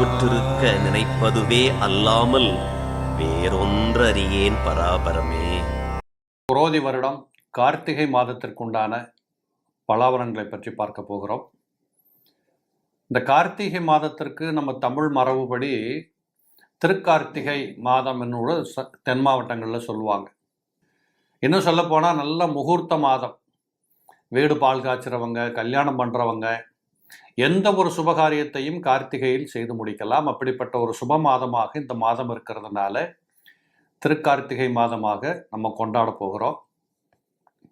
உற்றுருக்க நினைப்பதுவே அல்லாமல் வேறொன்றறியேன் பராபரமே. புரோதி வருடம் கார்த்திகை மாதத்திற்குண்டான பலாவரங்களை பற்றி பார்க்க போகிறோம். இந்த கார்த்திகை மாதத்திற்கு நம்ம தமிழ் மரபுபடி திருக்கார்த்திகை மாதம் என்னோட ச- தென் மாவட்டங்களில் சொல்லுவாங்க. இன்னும் சொல்லப்போனால் நல்ல முகூர்த்த மாதம். வீடு பால் காய்ச்சுறவங்க கல்யாணம் பண்ணுறவங்க எந்த ஒரு சுபகாரியத்தையும் கார்த்திகையில் செய்து முடிக்கலாம். அப்படிப்பட்ட ஒரு சுப மாதமாக இந்த மாதம் இருக்கிறதுனால திருக்கார்த்திகை மாதமாக நம்ம கொண்டாட போகிறோம்.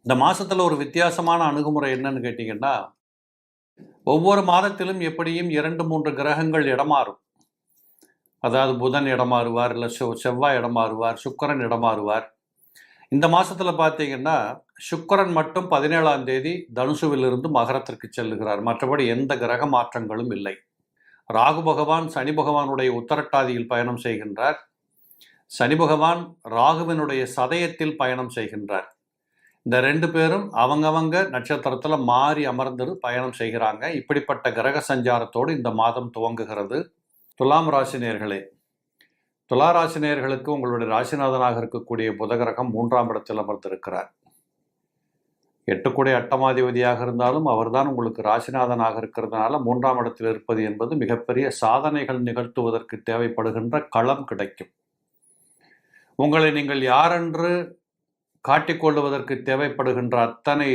இந்த மாசத்துல ஒரு வித்தியாசமான அணுகுமுறை என்னன்னு கேட்டிங்கன்னா ஒவ்வொரு மாதத்திலும் எப்படியும் இரண்டு மூன்று கிரகங்கள் இடமாறும். அதாவது புதன் இடமாறுவார் இல்லை செவ்வாய் இடமாறுவார் சுக்கரன் இடமாறுவார். இந்த மாசத்துல பார்த்தீங்கன்னா சுக்கரன் மட்டும் பதினேழாம் தேதி தனுசுவிலிருந்து மகரத்திற்கு செல்லுகிறார். மற்றபடி எந்த கிரக மாற்றங்களும் இல்லை. ராகு பகவான் சனி பகவானுடைய உத்தரட்டாதியில் பயணம் செய்கின்றார். சனி பகவான் ராகுவினுடைய சதயத்தில் பயணம் செய்கின்றார். இந்த ரெண்டு பேரும் அவங்கவங்க நட்சத்திரத்தில் மாறி அமர்ந்து பயணம் செய்கிறாங்க. இப்படிப்பட்ட கிரக சஞ்சாரத்தோடு இந்த மாதம் துவங்குகிறது. துலாம் ராசினியர்களே துலா ராசினியர்களுக்கு உங்களுடைய ராசிநாதனாக இருக்கக்கூடிய புதகிரகம் மூன்றாம் இடத்தில் அமர்ந்திருக்கிறார். எட்டுக்குடை அட்டமாதிபதியாக இருந்தாலும் அவர்தான் உங்களுக்கு ராசிநாதனாக இருக்கிறதுனால மூன்றாம் இடத்தில் இருப்பது என்பது மிகப்பெரிய சாதனைகள் நிகழ்த்துவதற்கு தேவைப்படுகின்ற களம் கிடைக்கும். உங்களை நீங்கள் யாரென்று காட்டிக்கொள்வதற்கு தேவைப்படுகின்ற அத்தனை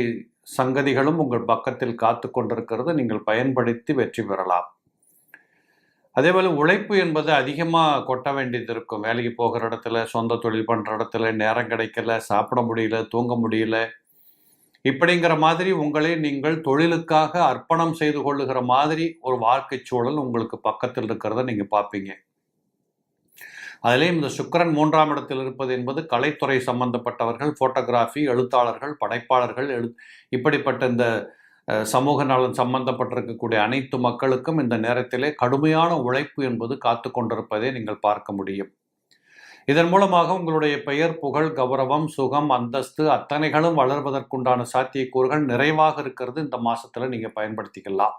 சங்கதிகளும் உங்கள் பக்கத்தில் காத்து கொண்டிருக்கிறது. நீங்கள் பயன்படுத்தி வெற்றி பெறலாம். அதேபோல் உழைப்பு என்பது அதிகமாக கொட்ட வேண்டியது இருக்கும். வேலைக்கு போகிற இடத்துல சொந்த தொழில் பண்ணுற இடத்துல நேரம் கிடைக்கல சாப்பிட முடியல தூங்க முடியல இப்படிங்கிற மாதிரி உங்களை நீங்கள் தொழிலுக்காக அர்ப்பணம் செய்து கொள்ளுகிற மாதிரி ஒரு வாழ்க்கை சூழல் உங்களுக்கு பக்கத்தில் இருக்கிறத நீங்கள் பார்ப்பீங்க. அதிலேயும் இந்த சுக்கிரன் மூன்றாம் இடத்தில் இருப்பது என்பது கலைத்துறை சம்பந்தப்பட்டவர்கள் போட்டோகிராஃபி எழுத்தாளர்கள் படைப்பாளர்கள் எழு இப்படிப்பட்ட இந்த சமூக நலன் சம்பந்தப்பட்டிருக்கக்கூடிய அனைத்து மக்களுக்கும் இந்த நேரத்திலே கடுமையான உழைப்பு என்பது காத்து கொண்டிருப்பதை நீங்கள் பார்க்க முடியும். இதன் மூலமாக உங்களுடைய பெயர் புகழ் கௌரவம் சுகம் அந்தஸ்து அத்தனைகளும் வளர்வதற்குண்டான சாத்தியக்கூறுகள் நிறைவாக இருக்கிறது. இந்த மாசத்துல நீங்க பயன்படுத்திக்கலாம்.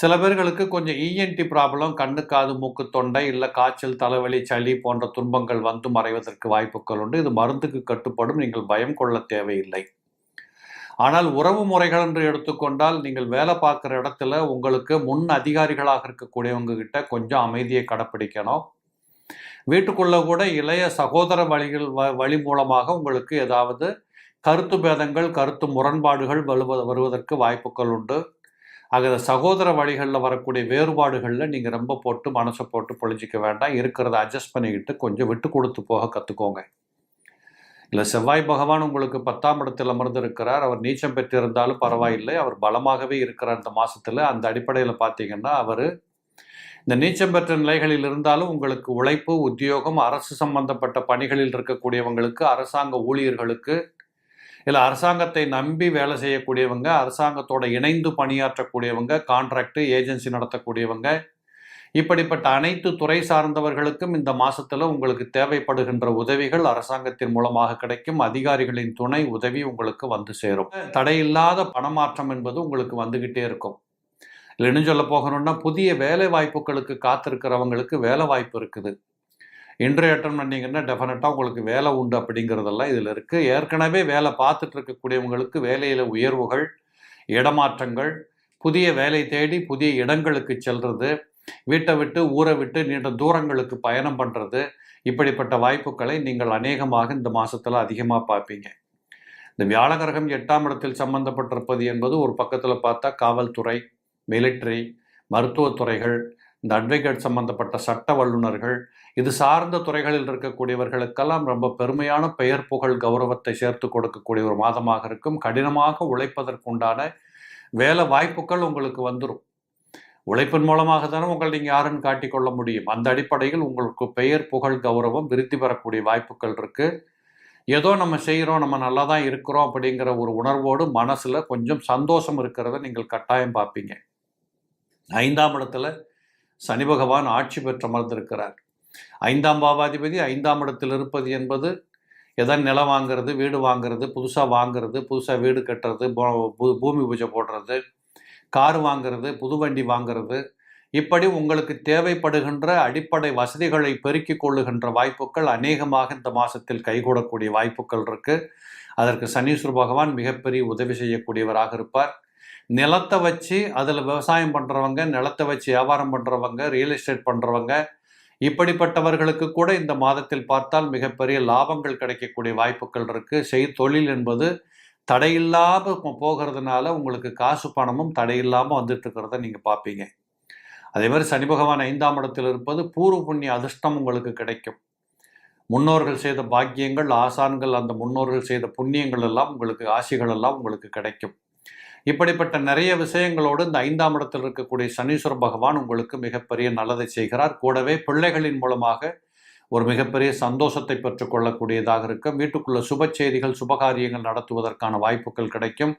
சில பேர்களுக்கு கொஞ்சம் இஎன்டி ப்ராப்ளம் கண்ணு காது மூக்கு தொண்டை இல்லை காய்ச்சல் தலைவலி சளி போன்ற துன்பங்கள் வந்து மறைவதற்கு வாய்ப்புகள் உண்டு. இது மருந்துக்கு கட்டுப்படும். நீங்கள் பயம் கொள்ள தேவையில்லை. ஆனால் உறவு முறைகள் என்று எடுத்துக்கொண்டால் நீங்கள் வேலை பார்க்குற இடத்துல உங்களுக்கு முன் அதிகாரிகளாக இருக்கக்கூடியவங்க கிட்ட கொஞ்சம் அமைதியை கடைப்பிடிக்கணும். வீட்டுக்குள்ள கூட இளைய சகோதர வழிகள் வ- வழி மூலமாக உங்களுக்கு ஏதாவது கருத்து பேதங்கள் கருத்து முரண்பாடுகள் வருவது வருவதற்கு வாய்ப்புகள் உண்டு. ஆக சகோதர வழிகளில் வரக்கூடிய வேறுபாடுகளில் நீங்கள் ரொம்ப போட்டு மனசை போட்டு பொழிஞ்சிக்க வேண்டாம். இருக்கிறத அட்ஜஸ்ட் பண்ணிக்கிட்டு கொஞ்சம் விட்டு கொடுத்து போக கற்றுக்கோங்க இல்லை செவ்வாய் பகவான் உங்களுக்கு பத்தாம் இடத்தில் அமர்ந்திருக்கிறார். அவர் நீச்சம் பெற்றிருந்தாலும் பரவாயில்லை. அவர் பலமாகவே இருக்கிறார். இந்த மாதத்தில் அந்த அடிப்படையில் பார்த்தீங்கன்னா அவர் இந்த நீச்சம் பெற்ற நிலைகளில் இருந்தாலும் உங்களுக்கு உழைப்பு உத்தியோகம் அரசு சம்பந்தப்பட்ட பணிகளில் இருக்கக்கூடியவங்களுக்கு அரசாங்க ஊழியர்களுக்கு இல்லை அரசாங்கத்தை நம்பி வேலை செய்யக்கூடியவங்க அரசாங்கத்தோட இணைந்து பணியாற்றக்கூடியவங்க கான்ட்ராக்டு ஏஜென்சி நடத்தக்கூடியவங்க இப்படிப்பட்ட அனைத்து துறை சார்ந்தவர்களுக்கும் இந்த மாசத்துல உங்களுக்கு தேவைப்படுகின்ற உதவிகள் அரசாங்கத்தின் மூலமாக கிடைக்கும். அதிகாரிகளின் துணை உதவி உங்களுக்கு வந்து சேரும். தடையில்லாத பணமாற்றம் என்பது உங்களுக்கு வந்துகிட்டே இருக்கும். இல்லை இன்னும் சொல்ல போகணும்னா புதிய வேலை வாய்ப்புகளுக்கு காத்திருக்கிறவங்களுக்கு வேலை வாய்ப்பு இருக்குது. இன்றைய அட்டன் பண்ணிங்கன்னா டெஃபினட்டாக உங்களுக்கு வேலை உண்டு அப்படிங்கிறதெல்லாம் இதில் இருக்குது ஏற்கனவே வேலை பார்த்துட்டு இருக்கக்கூடியவங்களுக்கு வேலையில் உயர்வுகள் இடமாற்றங்கள் புதிய வேலை தேடி புதிய இடங்களுக்கு செல்வது வீட்டை விட்டு ஊரை விட்டு நீண்ட தூரங்களுக்கு பயணம் பண்ணுறது இப்படிப்பட்ட வாய்ப்புகளை நீங்கள் அநேகமாக இந்த மாதத்தில் அதிகமாக பார்ப்பீங்க. இந்த வியாழகிரகம் எட்டாம் இடத்தில் சம்பந்தப்பட்டிருப்பது என்பது ஒரு பக்கத்தில் பார்த்தா காவல்துறை மிலிட்ரி மருத்துவத்துறைகள் இந்த அட்வொகேட் சம்பந்தப்பட்ட சட்ட வல்லுநர்கள் இது சார்ந்த துறைகளில் இருக்கக்கூடியவர்களுக்கெல்லாம் ரொம்ப பெருமையான பெயர் புகழ் கௌரவத்தை சேர்த்து கொடுக்கக்கூடிய ஒரு மாதமாக இருக்கும். கடினமாக உழைப்பதற்குண்டான வேலை வாய்ப்புகள் உங்களுக்கு வந்துடும் உழைப்பின் மூலமாக தானே உங்களை நீங்கள் யாருன்னு காட்டிக்கொள்ள முடியும். அந்த அடிப்படையில் உங்களுக்கு பெயர் புகழ் கௌரவம் விருத்தி பெறக்கூடிய வாய்ப்புகள் இருக்கு. ஏதோ நம்ம செய்கிறோம் நம்ம நல்லா தான் இருக்கிறோம் அப்படிங்கிற ஒரு உணர்வோடு மனசில் கொஞ்சம் சந்தோஷம் இருக்கிறத நீங்கள் கட்டாயம் பார்ப்பீங்க. ஐந்தாம் இடத்துல சனி பகவான் ஆட்சி பெற்று அமர்ந்திருக்கிறார். ஐந்தாம் பாவாதிபதி ஐந்தாம் இடத்தில் இருப்பது என்பது எதன் நிலம் வாங்குறது வீடு வாங்குறது புதுசாக வாங்குறது புதுசாக வீடு கட்டுறது பூ- பூமி பூஜை போடுறது கார் வாங்குறது புது வண்டி வாங்குறது இப்படி உங்களுக்கு தேவைப்படுகின்ற அடிப்படை வசதிகளை பெருக்கிக் கொள்ளுகின்ற வாய்ப்புகள் அநேகமாக இந்த மாதத்தில் கைகூடக்கூடிய வாய்ப்புகள் இருக்குது அதற்கு சனீஸ்வர பகவான் மிகப்பெரிய உதவி செய்யக்கூடியவராக இருப்பார். நிலத்தை வச்சு அதில் விவசாயம் பண்ணுறவங்க நிலத்தை வச்சு வியாபாரம் பண்ணுறவங்க ரியல் எஸ்டேட் பண்ணுறவங்க இப்படிப்பட்டவர்களுக்கு கூட இந்த மாதத்தில் பார்த்தால் மிகப்பெரிய லாபங்கள் கிடைக்கக்கூடிய வாய்ப்புகள் இருக்குது செய் தொழில் என்பது தடையில்லாம போகிறதுனால உங்களுக்கு காசு பணமும் தடையில்லாமல் வந்துட்டு இருக்கிறத நீங்கள் பார்ப்பீங்க. அதே மாதிரி சனி பகவான் ஐந்தாம் இடத்தில் இருப்பது பூர்வ புண்ணிய அதிர்ஷ்டம் உங்களுக்கு கிடைக்கும். முன்னோர்கள் செய்த பாக்கியங்கள் ஆசான்கள் அந்த முன்னோர்கள் செய்த புண்ணியங்கள் எல்லாம் உங்களுக்கு ஆசிகள் எல்லாம் உங்களுக்கு கிடைக்கும். இப்படிப்பட்ட நிறைய விஷயங்களோடு இந்த ஐந்தாம் இடத்தில் இருக்கக்கூடிய சனீஸ்வர பகவான் உங்களுக்கு மிகப்பெரிய நல்லதை செய்கிறார். கூடவே பிள்ளைகளின் மூலமாக ஒரு மிகப்பெரிய சந்தோஷத்தை பெற்றுக்கொள்ளக்கூடியதாக இருக்கும். வீட்டுக்குள்ள சுப செய்திகள் சுபகாரியங்கள் நடத்துவதற்கான வாய்ப்புகள் கிடைக்கும்.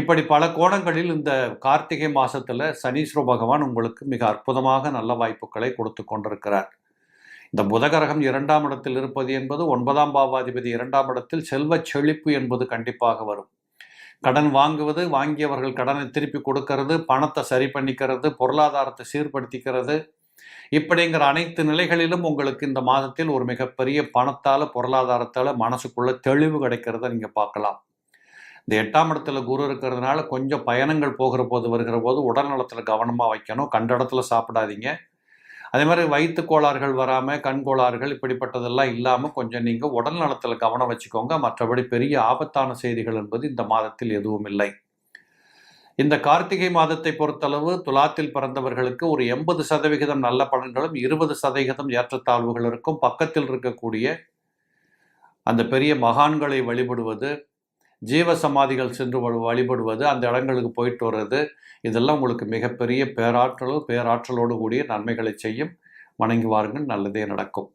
இப்படி பல கோணங்களில் இந்த கார்த்திகை மாசத்துல சனீஸ்வர பகவான் உங்களுக்கு மிக அற்புதமாக நல்ல வாய்ப்புகளை கொடுத்து கொண்டிருக்கிறார். இந்த புதகரகம் இரண்டாம் இடத்தில் இருப்பது என்பது ஒன்பதாம் பாவாதிபதி இரண்டாம் இடத்தில் செல்வச் செழிப்பு என்பது கண்டிப்பாக வரும். கடன் வாங்குவது வாங்கியவர்கள் கடனை திருப்பி கொடுக்கறது பணத்தை சரி பண்ணிக்கிறது பொருளாதாரத்தை சீர்படுத்திக்கிறது. இப்படிங்கிற அனைத்து நிலைகளிலும் உங்களுக்கு இந்த மாதத்தில் ஒரு மிகப்பெரிய பணத்தால் பொருளாதாரத்தால் மனசுக்குள்ள தெளிவு கிடைக்கிறத நீங்கள் பார்க்கலாம். இந்த எட்டாம் இடத்துல குரு இருக்கிறதுனால கொஞ்சம் பயணங்கள் போகிற போது வருகிற போது உடல் நலத்தில் கவனமாக வைக்கணும். கண்ட இடத்துல சாப்பிடாதீங்க. அதே மாதிரி வயிற்று கோளாறுகள் வராமல் கண் கோளாறுகள் இப்படிப்பட்டதெல்லாம் இல்லாமல் கொஞ்சம் நீங்கள் உடல் நலத்தில் கவனம் வச்சுக்கோங்க. மற்றபடி பெரிய ஆபத்தான செய்திகள் என்பது இந்த மாதத்தில் எதுவும் இல்லை. இந்த கார்த்திகை மாதத்தை பொறுத்தளவு துலாத்தில் பிறந்தவர்களுக்கு ஒரு எண்பது சதவிகிதம் நல்ல பலன்களும் இருபது சதவிகிதம் ஏற்றத்தாழ்வுகள் இருக்கும். பக்கத்தில் இருக்கக்கூடிய அந்த பெரிய மகான்களை வழிபடுவது ஜீவ சமாதிகள் சென்று வழிபடுவது அந்த இடங்களுக்கு போயிட்டு வர்றது இதெல்லாம் உங்களுக்கு மிகப்பெரிய பேராற்றலோ பேராற்றலோடு கூடிய நன்மைகளை செய்யும். வணங்கி வாருங்கள். நல்லதே நடக்கும்.